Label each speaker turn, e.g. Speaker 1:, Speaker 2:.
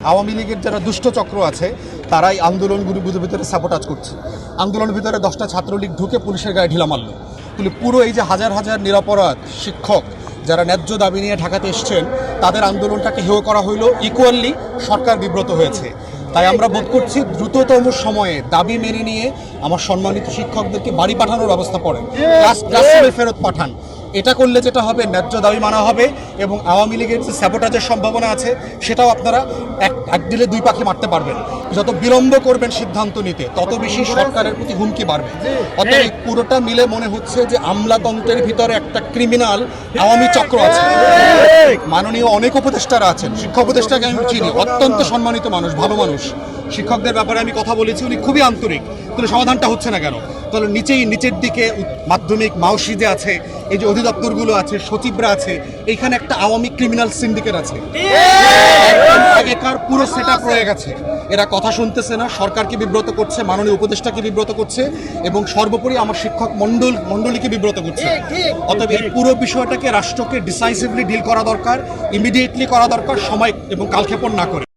Speaker 1: আওয়ামী লীগের যারা দুষ্ট চক্র আছে তারাই আন্দোলনগুলির ভিতরে সাপোর্টাজ করছে। আন্দোলনের ভিতরে দশটা ছাত্রলীগ ঢুকে পুলিশের গায়ে ঢিলা মারল। কিন্তু পুরো এই যে হাজার হাজার নিরাপরাধ শিক্ষক যারা ন্যায্য দাবি নিয়ে ঢাকাতে এসছেন তাদের আন্দোলনটাকে হেয় করা হইল ইকুয়ালি সরকার বিব্রত হয়েছে। তাই আমরা বোধ করছি দ্রুততম সময়ে দাবি মেনে নিয়ে আমার সম্মানিত শিক্ষকদেরকে বাড়ি পাঠানোর ব্যবস্থা করেন। ক্লাস ক্লাসরুমে ফেরত পাঠান। এটা করলে যেটা হবে ন্যায্য দাবি মানা হবে এবং আওয়ামী লীগের যে স্যাবোটাজের সম্ভাবনা আছে সেটাও আপনারা এক এক দিলে দুই পাখি মারতে পারবেন। যত বিলম্ব করবেন সিদ্ধান্ত নিতে তত বেশি সরকারের প্রতি হুমকি বাড়বে। অতএব এই পুরোটা মিলে মনে হচ্ছে যে আমলাতন্ত্রের ভিতরে একটা ক্রিমিনাল আওয়ামী চক্র আছে। মাননীয় অনেক উপদেষ্টারা আছেন শিক্ষা উপদেষ্টাকে আমি চিনি অত্যন্ত সম্মানিত মানুষ ভালো মানুষ। শিক্ষকদের ব্যাপারে আমি কথা বলেছি, উনি খুবই আন্তরিক। তাহলে সমাধানটা হচ্ছে না কেন? তাহলে নিচেই, নিচের দিকে মাধ্যমিক, মাউসি যে আছে, এই যে অধিদপ্তরগুলো আছে, সচিবরা আছে, এইখানে একটা আওয়ামী ক্রিমিনাল সিন্ডিকেট আছে। পুরো সেট আপ রয়ে গেছে। এরা কথা শুনতেছে না, সরকারকে বিব্রত করছে, মাননীয় উপদেষ্টাকে বিব্রত করছে, এবং সর্বোপরি আমার শিক্ষক মন্ডল মন্ডলীকে বিব্রত করছে। অতএব এই পুরো বিষয়টাকে রাষ্ট্রকে ডিসাইসিভলি ডিল করা দরকার ইমিডিয়েটলি করা দরকার, সময় এবং কালক্ষেপণ না করে।